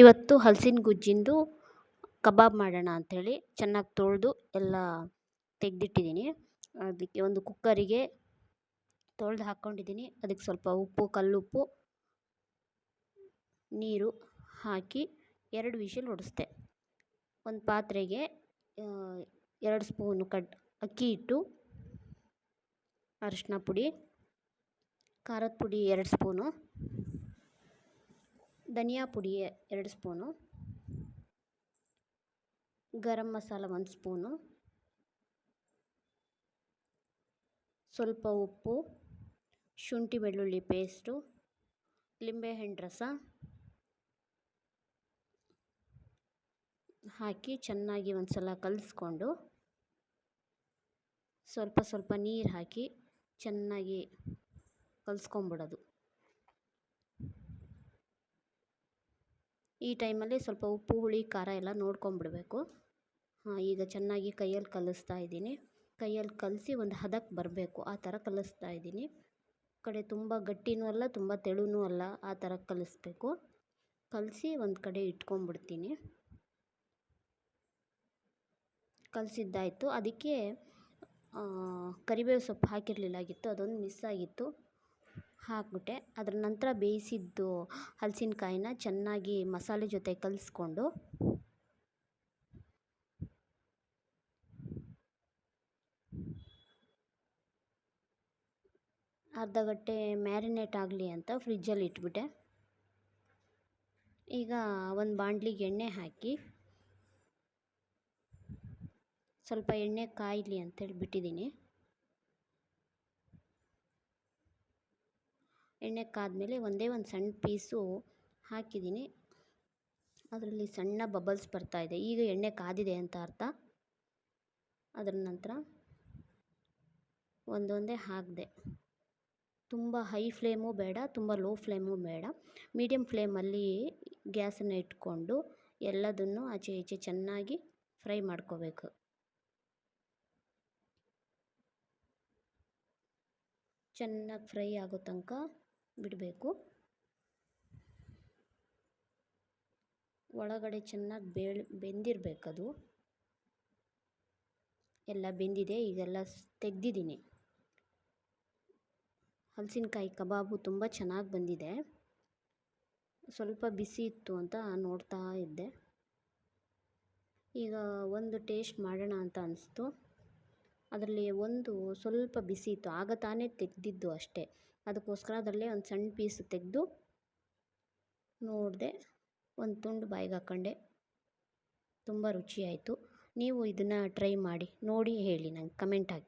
ಇವತ್ತು ಹಲ್ಸಿನ ಗುಜ್ಜಿಂದು ಕಬಾಬ್ ಮಾಡೋಣ ಅಂಥೇಳಿ ಚೆನ್ನಾಗಿ ತೊಳೆದು ಎಲ್ಲ ತೆಗೆದಿಟ್ಟಿದ್ದೀನಿ. ಅದಕ್ಕೆ ಒಂದು ಕುಕ್ಕರಿಗೆ ತೊಳೆದು ಹಾಕ್ಕೊಂಡಿದ್ದೀನಿ. ಅದಕ್ಕೆ ಸ್ವಲ್ಪ ಉಪ್ಪು, ಕಲ್ಲುಪ್ಪು, ನೀರು ಹಾಕಿ ಎರಡು ವಿಷಲ್ ಹೊಡೆಸ್ದೆ ಒಂದು ಪಾತ್ರೆಗೆ ಎರಡು ಸ್ಪೂನು ಕಡ್, ಅಕ್ಕಿ ಹಿಟ್ಟು ಅರಿಶಿನ ಪುಡಿ, ಖಾರದ ಪುಡಿ ಎರಡು ಸ್ಪೂನು. ಧನಿಯಾ ಪುಡಿ ಎರಡು ಸ್ಪೂನು. ಗರಂ ಮಸಾಲ ಒಂದು ಸ್ಪೂನು. ಸ್ವಲ್ಪ ಉಪ್ಪು, ಶುಂಠಿ ಬೆಳ್ಳುಳ್ಳಿ ಪೇಸ್ಟು ಲಿಂಬೆಹಣ್ಣು ರಸ. ಹಾಕಿ ಚೆನ್ನಾಗಿ ಒಂದು ಸಲ ಕಲಿಸ್ಕೊಂಡು ಸ್ವಲ್ಪ ಸ್ವಲ್ಪ ನೀರು ಹಾಕಿ ಚೆನ್ನಾಗಿ ಕಲಿಸ್ಕೊಂಬಿಡೋದು. ಈ ಟೈಮಲ್ಲಿ ಸ್ವಲ್ಪ ಉಪ್ಪು, ಹುಳಿ, ಖಾರ ಎಲ್ಲ ನೋಡ್ಕೊಂಬಿಡಬೇಕು. ಹಾಂ, ಈಗ ಚೆನ್ನಾಗಿ ಕೈಯಲ್ಲಿ ಕಲಿಸ್ತಾ ಇದ್ದೀನಿ. ಕೈಯಲ್ಲಿ ಕಲಸಿ ಒಂದು ಹದಕ್ಕೆ ಬರಬೇಕು. ಆ ಥರ ಕಲಿಸ್ತಾ ಇದ್ದೀನಿ. ಕಡೆ ತುಂಬ ಗಟ್ಟಿನೂ ಅಲ್ಲ, ತುಂಬ ತೆಳುನೂ ಅಲ್ಲ. ಆ ಥರ ಕಲಿಸ್ಬೇಕು. ಕಲಸಿ ಒಂದು ಕಡೆ ಇಟ್ಕೊಂಬಿಡ್ತೀನಿ. ಕಲಸಿದ್ದಾಯಿತು. ಅದಕ್ಕೆ ಕರಿಬೇವು ಸೊಪ್ಪು ಹಾಕಿರಲಿಲ್ಲಾಗಿತ್ತು. ಅದೊಂದು ಮಿಸ್ ಆಗಿತ್ತು ಹಾಕ್ಬಿಟ್ಟೆ. ಅದರ ನಂತರ ಬೇಯಿಸಿದ್ದು ಹಲಸಿನ್ಕಾಯಿನ ಚೆನ್ನಾಗಿ ಮಸಾಲೆ ಜೊತೆ ಕಲಿಸ್ಕೊಂಡು ಅರ್ಧ ಗಂಟೆ ಮ್ಯಾರಿನೇಟ್ ಆಗಲಿ ಅಂತ ಫ್ರಿಜ್ಜಲ್ಲಿ ಇಟ್ಬಿಟ್ಟೆ. ಈಗ ಒಂದು ಬಾಂಡ್ಲಿಗೆ ಎಣ್ಣೆ ಹಾಕಿ ಸ್ವಲ್ಪ ಎಣ್ಣೆ ಕಾಯಲಿ ಅಂತೇಳಿ ಬಿಟ್ಟಿದ್ದೀನಿ ಎಣ್ಣೆ ಕಾದಮೇಲೆ ಒಂದೇ ಒಂದು ಸಣ್ಣ ಪೀಸು ಹಾಕಿದ್ದೀನಿ. ಅದರಲ್ಲಿ ಸಣ್ಣ ಬಬಲ್ಸ್ ಬರ್ತಾ ಇದೆ. ಈಗ ಎಣ್ಣೆ ಕಾದಿದೆ ಅಂತ ಅರ್ಥ. ಅದರ ನಂತರ ಒಂದೊಂದೇ ಹಾಕಿದೆ. ತುಂಬ ಹೈ ಫ್ಲೇಮು ಬೇಡ, ತುಂಬ ಲೋ ಫ್ಲೇಮು ಬೇಡ. ಮೀಡಿಯಮ್ ಫ್ಲೇಮಲ್ಲಿ ಗ್ಯಾಸನ್ನು ಇಟ್ಕೊಂಡು ಎಲ್ಲದನ್ನು ಆಚೆ ಈಚೆ ಚೆನ್ನಾಗಿ ಫ್ರೈ ಮಾಡ್ಕೋಬೇಕು. ಚೆನ್ನಾಗಿ ಫ್ರೈ ಆಗೋ ತನಕ ಬಿಡಬೇಕು. ಒಳಗಡೆ ಚೆನ್ನಾಗಿ ಬೇಳ್, ಬೆಂದಿರಬೇಕದು. ಎಲ್ಲ ಬೆಂದಿದೆ, ಈಗೆಲ್ಲ ತೆಗೆದಿದ್ದೀನಿ. ಹಲಸಿನಕಾಯಿ ಕಬಾಬು ತುಂಬ ಚೆನ್ನಾಗಿ ಬಂದಿದೆ. ಸ್ವಲ್ಪ ಬಿಸಿ ಇತ್ತು ಅಂತ ನೋಡ್ತಾ ಇದ್ದೆ. ಈಗ ಒಂದು ಟೇಸ್ಟ್ ಮಾಡೋಣ ಅಂತ ಅನಿಸ್ತು. ಅದರಲ್ಲಿ ಒಂದು ಸ್ವಲ್ಪ ಬಿಸಿ ಇತ್ತು. ಆಗ ತಾನೇ ತೆಗೆದಿದ್ದು ಅಷ್ಟೇ. ಅದಕ್ಕೋಸ್ಕರ ಅದರಲ್ಲೇ ಒಂದು ಸಣ್ಣ ಪೀಸ್ ತೆಗೆದು ನೋಡಿದೆ ಒಂದು ತುಂಡು ಬಾಯಿಗೆ ಹಾಕ್ಕೊಂಡೆ ತುಂಬ ರುಚಿಯಾಯಿತು. ನೀವು ಇದನ್ನು ಟ್ರೈ ಮಾಡಿ. ನೋಡಿ ಹೇಳಿ ನಂಗೆ ಕಮೆಂಟ್ ಹಾಕಿ.